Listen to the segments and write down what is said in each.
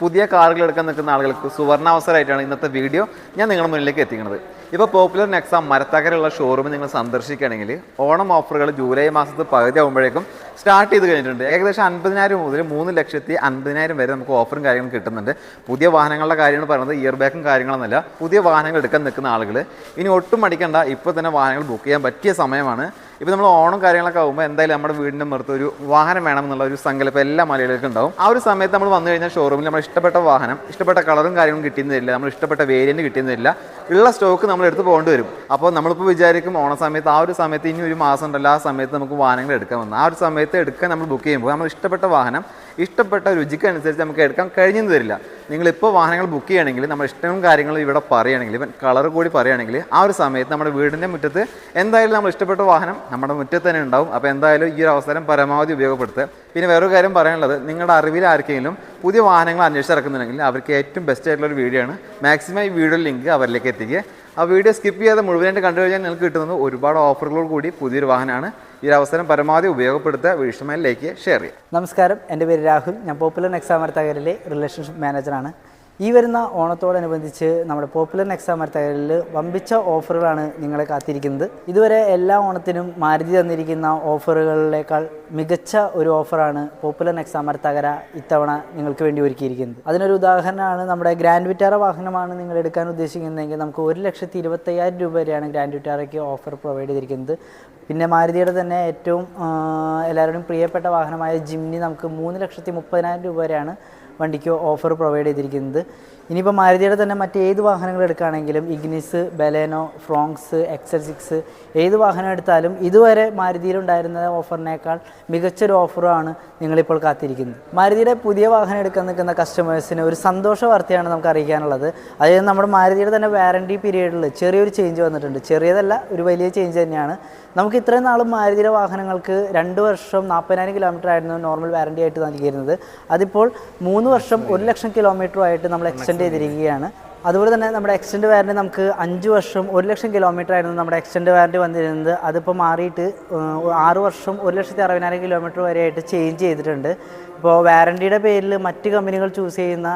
പുതിയ കാറുകൾ എടുക്കാൻ നിൽക്കുന്ന ആളുകൾക്ക് സുവർണ അവസരമായിട്ടാണ് ഇന്നത്തെ വീഡിയോ ഞാൻ നിങ്ങളുടെ മുന്നിലേക്ക് എത്തിക്കുന്നത്. ഇപ്പോൾ പോപ്പുലർ നെക്സ മരത്തകരയുള്ള ഷോറൂം നിങ്ങൾ സന്ദർശിക്കുകയാണെങ്കിൽ ഓണം ഓഫറുകൾ ജൂലൈ മാസത്തെ പകുതി ആകുമ്പോഴേക്കും സ്റ്റാർട്ട് ചെയ്ത് കഴിഞ്ഞിട്ടുണ്ട്. ഏകദേശം അൻപതിനായിരം മുതൽ മൂന്ന് ലക്ഷത്തി അൻപതിനായിരം വരെ നമുക്ക് ഓഫറും കാര്യങ്ങളും കിട്ടുന്നുണ്ട്. പുതിയ വാഹനങ്ങളുടെ കാര്യങ്ങൾ പറയുന്നത് ഇയർ ബാക്കും കാര്യങ്ങളൊന്നുമല്ല. പുതിയ വാഹനങ്ങൾ എടുക്കാൻ നിൽക്കുന്ന ആളുകൾ ഇനി ഒട്ടും മടിക്കണ്ട ഇപ്പോൾ തന്നെ വാഹനങ്ങൾ ബുക്ക് ചെയ്യാൻ പറ്റിയ സമയമാണ്. ഇപ്പോൾ നമ്മൾ ഓണം കാര്യങ്ങളൊക്കെ ആകുമ്പോൾ എന്തായാലും നമ്മുടെ വീടിന്റെ പുറത്ത് ഒരു വാഹനം വേണമെന്നുള്ള ഒരു സങ്കല്പം എല്ലാ മലയാളികൾക്കും ഉണ്ടാവും. ആ ഒരു സമയത്ത് നമ്മൾ വന്നു കഴിഞ്ഞാൽ ഷോറൂമിൽ നമ്മൾ ഇഷ്ടപ്പെട്ട വാഹനം ഇഷ്ടപ്പെട്ട കളറും കാര്യങ്ങളും കിട്ടുന്നതില്ല നമ്മൾ ഇഷ്ടപ്പെട്ട വേരിയന്റ് കിട്ടുന്നതില്ല ഉള്ള സ്റ്റോക്ക് നമ്മൾ എടുത്ത് പോകേണ്ടി വരും. അപ്പോൾ നമ്മളിപ്പോൾ വിചാരിക്കും ഓണ സമയത്ത് ആ ഒരു സമയത്ത് ഇനി ഒരു മാസം ഉണ്ടല്ലോ ആ സമയത്ത് നമുക്ക് വാഹനങ്ങൾ എടുക്കാൻ വന്നു. ആ ഒരു സമയത്ത് എടുക്കാൻ നമ്മൾ ബുക്ക് ചെയ്യുമ്പോൾ നമ്മൾ ഇഷ്ടപ്പെട്ട വാഹനം ഇഷ്ടപ്പെട്ട രുചിക്ക് അനുസരിച്ച് നമുക്ക് എടുക്കാൻ കഴിഞ്ഞെന്ന് തരില്ല നിങ്ങളിപ്പോൾ വാഹനങ്ങൾ ബുക്ക് ചെയ്യണമെങ്കിൽ നമ്മൾ ഇഷ്ടവും കാര്യങ്ങളും ഇവിടെ പറയുകയാണെങ്കിൽ ഇവൻ കളർ കൂടി പറയുകയാണെങ്കിൽ ആ ഒരു സമയത്ത് നമ്മുടെ വീടിന്റെ മുറ്റത്ത് എന്തായാലും നമ്മൾ ഇഷ്ടപ്പെട്ട വാഹനം നമ്മുടെ മുറ്റത്ത് തന്നെ ഉണ്ടാവും. അപ്പോൾ എന്തായാലും ഈ ഒരു അവസരം പരമാവധി ഉപയോഗപ്പെടുത്തുക. പിന്നെ വേറൊരു കാര്യം പറയാനുള്ളത് നിങ്ങളുടെ അറിവിൽ ആർക്കെങ്കിലും പുതിയ വാഹനങ്ങൾ അന്വേഷിച്ചിറക്കുന്നുണ്ടെങ്കിൽ അവർക്ക് ഏറ്റവും ബെസ്റ്റ് ആയിട്ടുള്ള ഒരു വീഡിയോ ആണ്. മാക്സിമം ഈ വീഡിയോ ലിങ്ക് അവരിലേക്ക് എത്തിക്കുക. ആ വീഡിയോ സ്കിപ്പ് ചെയ്യാതെ മുഴുവനായിട്ട് കണ്ടു കഴിഞ്ഞാൽ നിങ്ങൾക്ക് കിട്ടുന്നത് ഒരുപാട് ഓഫറുകളോട് കൂടി പുതിയൊരു വാഹനമാണ്. ഈ ഒരു അവസരം പരമാവധി ഉപയോഗപ്പെടുത്തുക വീഴ്ചമയിലേക്ക് ഷെയർ ചെയ്യുക നമസ്കാരം. എന്റെ പേര് രാഹുൽ. ഞാൻ പോപ്പുലർ നെക്സാമർത്തകരിലെ റിലേഷൻഷിപ്പ് മാനേജറാണ് ഈ വരുന്ന ഓണത്തോടനുബന്ധിച്ച് നമ്മുടെ പോപ്പുലർ നെക്സാമർത്തകരിൽ വമ്പിച്ച ഓഫറുകളാണ് നിങ്ങളെ കാത്തിരിക്കുന്നത്. ഇതുവരെ എല്ലാ ഓണത്തിനും മാരുതി തന്നിരിക്കുന്ന ഓഫറുകളിലേക്കാൾ മികച്ച ഒരു ഓഫറാണ് പോപ്പുലർ നെക്സാമർത്തകര ഇത്തവണ നിങ്ങൾക്ക് വേണ്ടി ഒരുക്കിയിരിക്കുന്നത്. അതിനൊരു ഉദാഹരണമാണ് നമ്മുടെ ഗ്രാൻഡ് വിറ്റാറ വാഹനമാണ് നിങ്ങൾ എടുക്കാൻ ഉദ്ദേശിക്കുന്നതെങ്കിൽ നമുക്ക് ഒരു ലക്ഷത്തി ഇരുപത്തയ്യായിരം രൂപ വരെയാണ് ഗ്രാൻഡ് വിറ്റാറയ്ക്ക് ഓഫർ പ്രൊവൈഡ് ചെയ്തിരിക്കുന്നത്. പിന്നെ മാരുതിയുടെ തന്നെ ഏറ്റവും എല്ലാവരുടെയും പ്രിയപ്പെട്ട വാഹനമായ ജിംനി നമുക്ക് മൂന്ന് ലക്ഷത്തി മുപ്പതിനായിരം രൂപ വരെയാണ് വണ്ടിക്ക് ഓഫർ പ്രൊവൈഡ് ചെയ്തിരിക്കുന്നത്. ഇനിയിപ്പോൾ മാരുതിയുടെ തന്നെ മറ്റേത് വാഹനങ്ങൾ എടുക്കുകയാണെങ്കിലും Ignis Baleno Fronx XL six ഏത് വാഹനം എടുത്താലും ഇതുവരെ മാരുതിയിലുണ്ടായിരുന്ന ഓഫറിനേക്കാൾ മികച്ചൊരു ഓഫറാണ് നിങ്ങളിപ്പോൾ കാത്തിരിക്കുന്നത്. മാരുതിയുടെ പുതിയ വാഹനം എടുക്കാൻ നിൽക്കുന്ന കസ്റ്റമേഴ്സിന് ഒരു സന്തോഷ വാർത്തയാണ് നമുക്ക് അറിയിക്കാനുള്ളത്. അതായത് നമ്മുടെ മാരുതിയുടെ തന്നെ വാറണ്ടി പീരീഡിൽ ചെറിയൊരു ചേഞ്ച് വന്നിട്ടുണ്ട്. ചെറിയതല്ല ഒരു വലിയ ചേഞ്ച് തന്നെയാണ്. നമുക്ക് ഇത്രയും നാളും മാരുതിയുടെ വാഹനങ്ങൾക്ക് രണ്ട് വർഷം നാൽപ്പതിനായിരം കിലോമീറ്റർ ആയിരുന്നു നോർമൽ വാറണ്ടി ആയിട്ട് നൽകിയിരുന്നത്. അതിപ്പോൾ മൂന്ന് വർഷം ഒരു ലക്ഷം കിലോമീറ്ററുമായിട്ട് നമ്മൾ എക്സ്റ്റെൻഡ് ചെയ്തിരിക്കുകയാണ്. അതുപോലെ തന്നെ നമ്മുടെ എക്സ്റ്റൻഡ് വാറണ്ടി നമുക്ക് അഞ്ച് വർഷം ഒരു ലക്ഷം കിലോമീറ്റർ ആയിരുന്നു നമ്മുടെ എക്സ്റ്റൻഡ് വാറണ്ടി വന്നിരുന്നത്. അതിപ്പോൾ മാറിയിട്ട് ആറ് വർഷം ഒരു ലക്ഷത്തി അറുപതിനായിരം കിലോമീറ്റർ വരെയായിട്ട് ചേഞ്ച് ചെയ്തിട്ടുണ്ട്. ഇപ്പോൾ വാറണ്ടിയുടെ പേരിൽ മറ്റ് കമ്പനികൾ ചൂസ് ചെയ്യുന്ന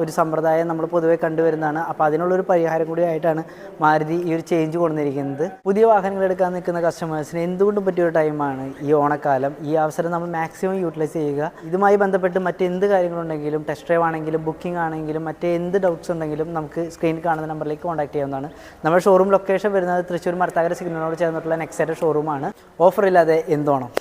ഒരു സമ്പ്രദായം നമ്മൾ പൊതുവേ കണ്ടുവരുന്നതാണ്. അപ്പോൾ അതിനുള്ളൊരു പരിഹാരം കൂടി ആയിട്ടാണ് മാരുതി ഈ ഒരു ചേഞ്ച് കൊണ്ടുവന്നിരിക്കുന്നത്. പുതിയ വാഹനങ്ങൾ എടുക്കാൻ നിൽക്കുന്ന കസ്റ്റമേഴ്സിന് എന്തുകൊണ്ടും പറ്റിയൊരു ടൈമാണ് ഈ ഓണക്കാലം. ഈ അവസരം നമ്മൾ മാക്സിമം യൂട്ടിലൈസ് ചെയ്യുക. ഇതുമായി ബന്ധപ്പെട്ട് മറ്റെന്ത് കാര്യങ്ങളുണ്ടെങ്കിലും ടെസ്റ്റ് ഡ്രൈവ് ആണെങ്കിലും ബുക്കിംഗ് ആണെങ്കിലും മറ്റേ എന്ത് ഡൗട്ട്സ് ഉണ്ടെങ്കിലും നമുക്ക് സ്ക്രീനിൽ കാണുന്ന നമ്പറിലേക്ക് കോൺടാക്ട് ചെയ്യാവുന്നതാണ്. നമ്മുടെ ഷോറൂം ലൊക്കേഷൻ വരുന്നത് തൃശ്ശൂർ മർത്താകര സിഗ്നലിനോട് ചേർന്നിട്ടുള്ള നെക്സൈറ്റ് ഷോറൂമാണ് ഓഫർ ഇല്ലാതെ എന്തോണം